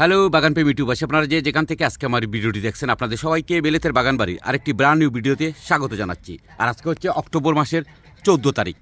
Hello, বাগান প্রেমী ইউটিউবাসী আপনারা যে যেখান থেকে আজকে আমার ভিডিওটি দেখছেন, আপনাদের সবাইকে বেলেতের বাগান বাড়ির আরেকটি ব্র্যান্ড নিউ ভিডিওতে স্বাগত জানাচ্ছি। আর আজকে হচ্ছে অক্টোবর মাসের চোদ্দ তারিখ।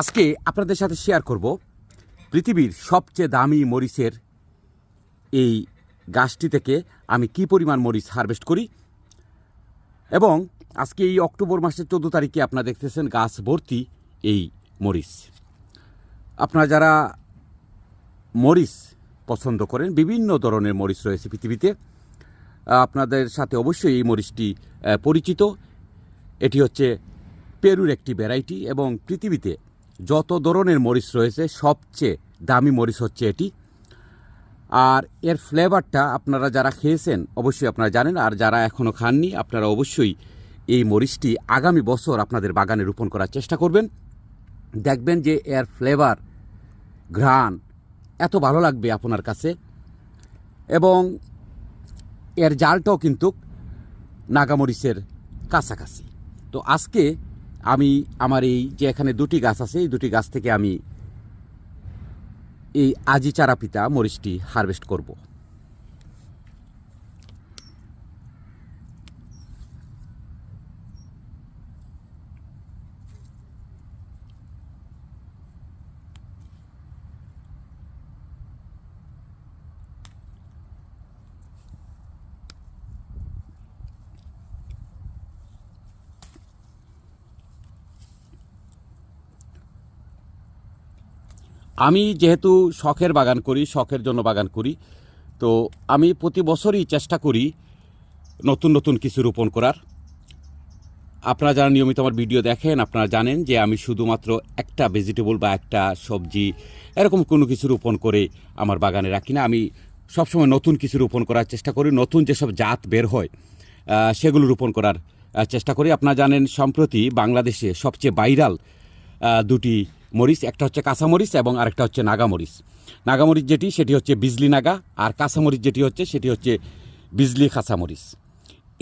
আজকে আপনাদের সাথে শেয়ার করব পৃথিবীর সবচেয়ে দামি মরিচের এই গাছটি থেকে আমি কি পরিমাণ মরিচ হারভেস্ট করি। এবং আজকে এই অক্টোবর মাসের চোদ্দ তারিখে আপনারা দেখতেছেন গাছ ভর্তি এই মরিচ। আপনারা যারা মরিচ পছন্দ করেন। বিভিন্ন ধরনের মরিচ রয়েছে পৃথিবীতে। আপনাদের সাথে অবশ্যই এই মরিচটি পরিচিত। এটি হচ্ছে পেরুর একটি ভ্যারাইটি এবং পৃথিবীতে যত ধরনের মরিচ রয়েছে, সবচেয়ে দামি মরিচ হচ্ছে এটি। আর এর ফ্লেভারটা আপনারা যারা খেয়েছেন, অবশ্যই আপনারা জানেন। আর যারা এখনও খাননি, আপনারা অবশ্যই এই মরিচটি আগামী বছর আপনাদের বাগানে রোপণ করার চেষ্টা করবেন। দেখবেন যে এর ফ্লেভার, ঘ্রাণ এত ভালো লাগবে আপনার কাছে। এবং এর জালটাও কিন্তু নাগামরিচের কাছাকাছি। তো আজকে আমি আমার এই যে এখানে দুটি গাছ আছে, এই দুটি গাছ থেকে আমি এই আজি চারাপিতা মরিচটি হারভেস্ট করব। আমি যেহেতু শখের বাগান করি, শখের জন্য বাগান করি, তো আমি প্রতি বছরই চেষ্টা করি নতুন নতুন কিছু রোপণ করার। আপনারা যারা নিয়মিত আমার ভিডিও দেখেন, আপনারা জানেন যে আমি শুধুমাত্র একটা ভেজিটেবল বা একটা সবজি এরকম কোনো কিছু রোপণ করে আমার বাগানে রাখি না। আমি সবসময় নতুন কিছু রোপণ করার চেষ্টা করি, নতুন যেসব জাত বের হয় সেগুলো রোপণ করার চেষ্টা করি। আপনারা জানেন, সম্প্রতি বাংলাদেশে সবচেয়ে ভাইরাল দুটি মরিচ, একটা হচ্ছে কাঁচামরিচ এবং আরেকটা হচ্ছে নাগামরিচ নাগামরিচ যেটি, সেটি হচ্ছে বিজলি নাগা, আর কাঁচামরিচ যেটি হচ্ছে, সেটি হচ্ছে বিজলি কাঁচামরিচ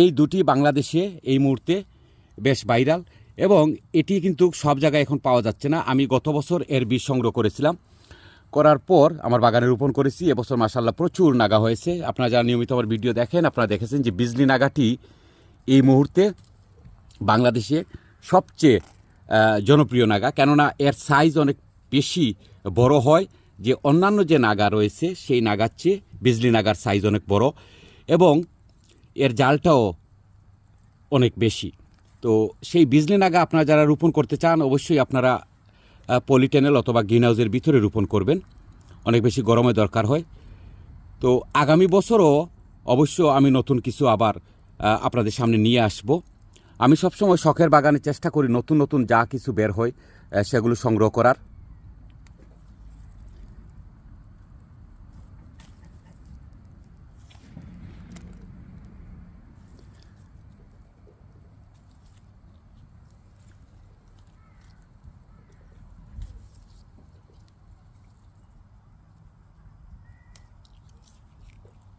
এই দুটি বাংলাদেশে এই মুহূর্তে বেশ ভাইরাল এবং এটি কিন্তু সব জায়গায় এখন পাওয়া যাচ্ছে না। আমি গত বছর এর বীজ সংগ্রহ করেছিলাম। করার পর আমার বাগানে রোপণ করেছি। এবছর মাসাল্লাহ প্রচুর নাগা হয়েছে। আপনারা যারা নিয়মিত আমার ভিডিও দেখেন, আপনারা দেখেছেন যে বিজলি নাগাটি এই মুহূর্তে বাংলাদেশে সবচেয়ে জনপ্রিয় নাগা। কেননা এর সাইজ অনেক বেশি বড় হয়। যে অন্যান্য যে নাগা রয়েছে, সেই নাগার চেয়ে বিজলি নাগার সাইজ অনেক বড় এবং এর জালটাও অনেক বেশি। তো সেই বিজলি নাগা আপনারা যারা রোপণ করতে চান, অবশ্যই আপনারা পলিটেনেল অথবা গ্রিন হাউসের ভিতরে রোপণ করবেন। অনেক বেশি গরমে দরকার হয়। তো আগামী বছরও অবশ্য আমি নতুন কিছু আবার আপনাদের সামনে নিয়ে আসব। আমি সবসময় শখের বাগানে চেষ্টা করি নতুন নতুন যা কিছু বের হয় সেগুলো সংগ্রহ করার।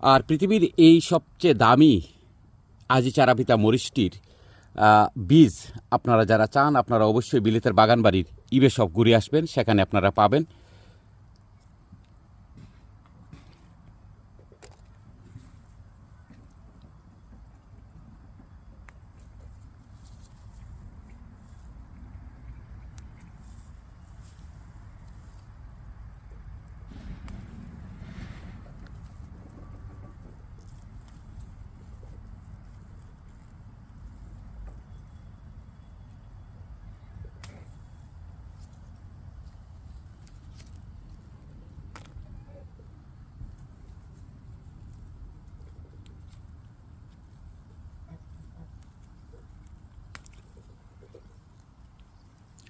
আর পৃথিবীর এই সবচেয়ে দামি আজি চারাপিতা মরিচটির আহ, বীজ আপনারা যারা চান, আপনারা অবশ্যই বিলেতের বাগান বাড়ির ইবে সব ঘুরে আসবেন, সেখানে আপনারা পাবেন।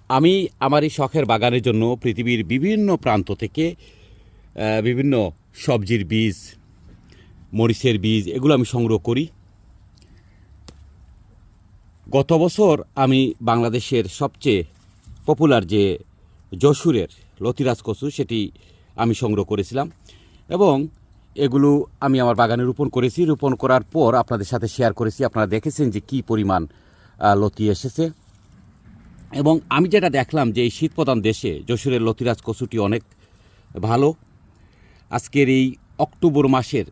আমি আমার এই শখের বাগানের জন্য পৃথিবীর বিভিন্ন প্রান্ত থেকে বিভিন্ন সবজির বীজ, মরিচের বীজ এগুলো আমি সংগ্রহ করি। গত বছর আমি বাংলাদেশের সবচেয়ে পপুলার যে যশুরের লতিরাজ কচু, সেটি আমি সংগ্রহ করেছিলাম এবং এগুলো আমি আমার বাগানে রোপণ করেছি। রোপণ করার পর আপনাদের সাথে শেয়ার করেছি। আপনারা দেখেছেন যে কী পরিমাণ লতি এসেছে। এবং আমি যেটা দেখলাম যে এই শীতপ্রধান দেশে যশোরের লতিরাজ কচুটি অনেক ভালো। আজকের এই অক্টোবর মাসের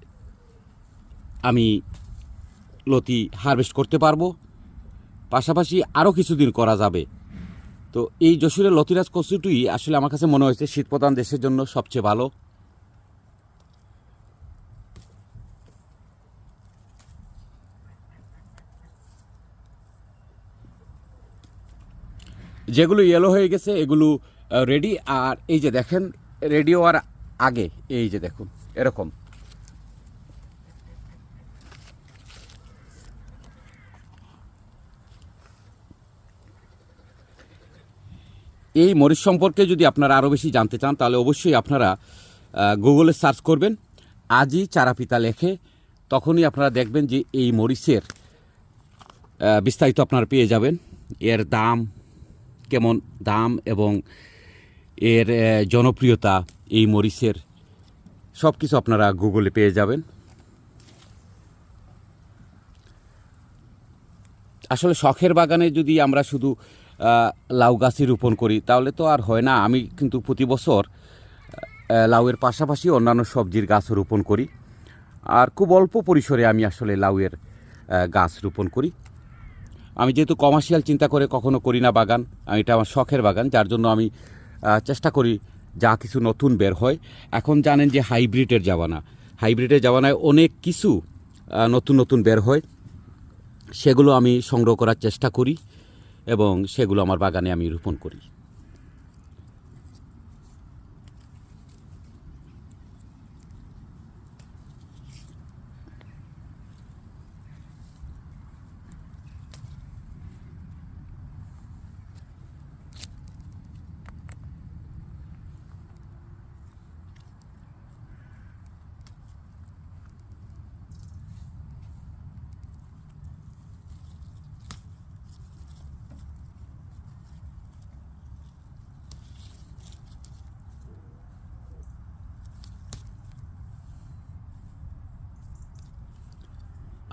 আমি লতি হারভেস্ট করতে পারব। পাশাপাশি আরও কিছুদিন করা যাবে। তো এই যশোরের লতিরাজ কচুটি আসলে আমার কাছে মনে হয়েছে শীতপ্রধান দেশের জন্য সবচেয়ে ভালো। যেগুলো ইয়েলো হয়ে গেছে, এগুলো রেডি আর এই যে দেখেন রেডি হওয়ার আগে, এই যে দেখুন, এরকম। এই মরিচ সম্পর্কে যদি আপনারা আরও বেশি জানতে চান, তাহলে অবশ্যই আপনারা গুগলে সার্চ করবেন আজই চারাপিতা লেখে, তখনই আপনারা দেখবেন যে এই মরিচের বিস্তারিত আপনারা পেয়ে যাবেন। এর দাম কেমন দাম এবং এর জনপ্রিয়তা এই মরিচের সব কিছু আপনারা গুগলে পেয়ে যাবেন। আসলে শখের বাগানে যদি আমরা শুধু লাউ গাছই রোপণ করি, তাহলে তো আর হয় না। আমি কিন্তু প্রতি বছর লাউয়ের পাশাপাশি অন্যান্য সবজির গাছ রোপণ করি। আর খুব অল্প পরিসরে আমি আসলে লাউয়ের গাছ রোপণ করি। আমি যেহেতু কমার্শিয়াল চিন্তা করে কখনো করি না বাগান, আমি এটা আমার শখের বাগান, যার জন্য আমি চেষ্টা করি যা কিছু নতুন বের হয়। এখন জানেন যে হাইব্রিডের জামানা। হাইব্রিডের জামানায় অনেক কিছু নতুন নতুন বের হয়। সেগুলো আমি সংগ্রহ করার চেষ্টা করি এবং সেগুলো আমার বাগানে আমি রোপণ করি।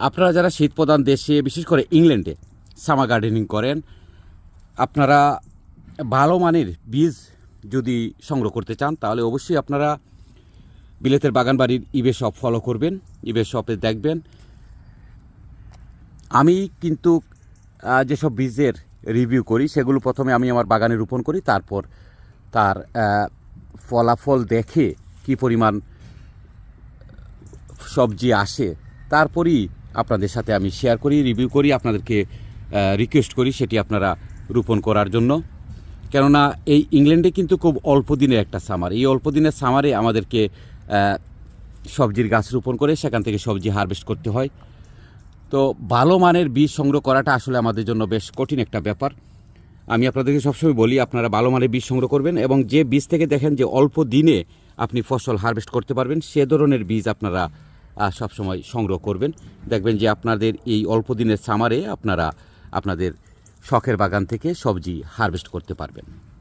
আপনারা যারা শীতপ্রধান দেশে, বিশেষ করে ইংল্যান্ডে সামা গার্ডেনিং করেন, আপনারা ভালো মানের বীজ যদি সংগ্রহ করতে চান, তাহলে অবশ্যই আপনারা বিলেতের বাগান বাড়ির ইবে শপ ফলো করবেন ইবে শপে দেখবেন। আমি কিন্তু যেসব বীজের রিভিউ করি, সেগুলো প্রথমে আমি আমার বাগানে রোপণ করি, তারপর তার ফলাফল দেখে কি পরিমাণ সবজি আসে, তারপরই আপনাদের সাথে আমি শেয়ার করি রিভিউ করি, আপনাদেরকে রিকোয়েস্ট করি সেটি আপনারা রোপণ করার জন্য। কেননা এই ইংল্যান্ডে কিন্তু খুব অল্প দিনের একটা সামার এই অল্প দিনের সামারে আমাদেরকে সবজির গাছ রোপণ করে সেখান থেকে সবজি হারভেস্ট করতে হয়। তো ভালো মানের বীজ সংগ্রহ করাটা আসলে আমাদের জন্য বেশ কঠিন একটা ব্যাপার। আমি আপনাদেরকে সবসময় বলি, আপনারা ভালো মানের বীজ সংগ্রহ করবেন এবং যে বীজ থেকে দেখেন যে অল্প দিনে আপনি ফসল হারভেস্ট করতে পারবেন, সে ধরনের বীজ আপনারা সবসময় সংগ্রহ করবেন। দেখবেন যে আপনাদের এই অল্প দিনের সামারে আপনারা আপনাদের শখের বাগান থেকে সবজি হারভেস্ট করতে পারবেন।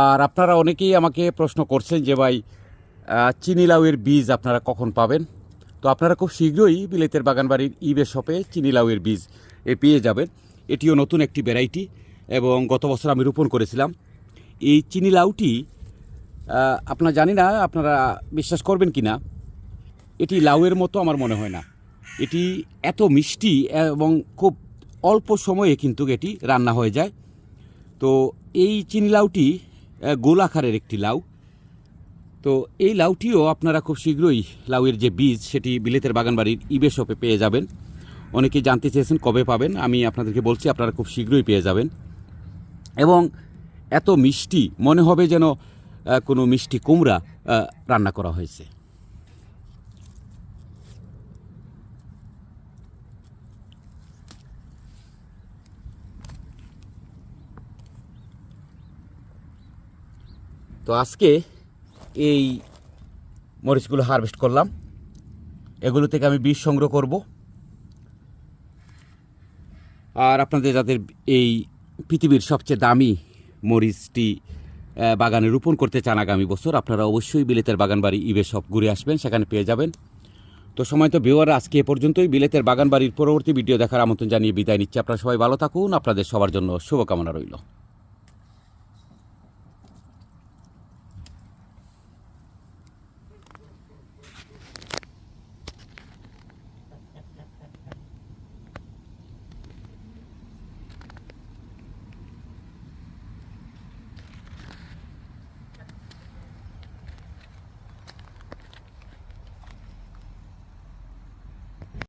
আর আপনারা অনেকেই আমাকে প্রশ্ন করছেন যে ভাই চিনি লাউয়ের বীজ আপনারা কখন পাবেন? তো আপনারা খুব শীঘ্রই বিলেতের বাগানবাড়ির ইবে শপে চিনি লাউয়ের বীজ এ পেয়ে যাবেন। এটিও নতুন একটি ভ্যারাইটি এবং গত বছর আমি রোপণ করেছিলাম। এই চিনি লাউটি আপনারা জানি না, আপনারা বিশ্বাস করবেন কি না, এটি লাউয়ের মতো আমার মনে হয় না। এটি এত মিষ্টি এবং খুব অল্প সময়ে কিন্তু এটি রান্না হয়ে যায়। তো এই চিনি লাউটি আহ, গোল আকারের একটি লাউ। তো এই লাউটিও আপনারা খুব শীঘ্রই লাউয়ের যে বীজ সেটি বিলেতের বাগানবাড়ির ইবে শপে পেয়ে যাবেন। অনেকে জানতে চেয়েছেন কবে পাবেন আমি আপনাদেরকে বলছি আপনারা খুব শীঘ্রই পেয়ে যাবেন। এবং এত মিষ্টি মনে হবে যেন কোনো মিষ্টি কুমড়া রান্না করা হয়েছে। তো আজকে এই মরিচগুলো হারভেস্ট করলাম। এগুলো থেকে আমি বীজ সংগ্রহ করব। আর আপনাদের যাদের এই পৃথিবীর সবচেয়ে দামি মরিচটি বাগানে রোপণ করতে চান আগামী বছর, আপনারা অবশ্যই বিলেতের বাগান বাড়ি ইবে সব ঘুরে আসবেন, সেখানে পেয়ে যাবেন। তো সময় তো বিওয়ার আজকে এ পর্যন্তই। বিলেতের বাগান বাড়ির পরবর্তী ভিডিও দেখার আমন্ত্রণ জানিয়ে বিদায় নিচ্ছি। আপনারা সবাই ভালো থাকুন। আপনাদের সবার জন্য শুভকামনা রইল।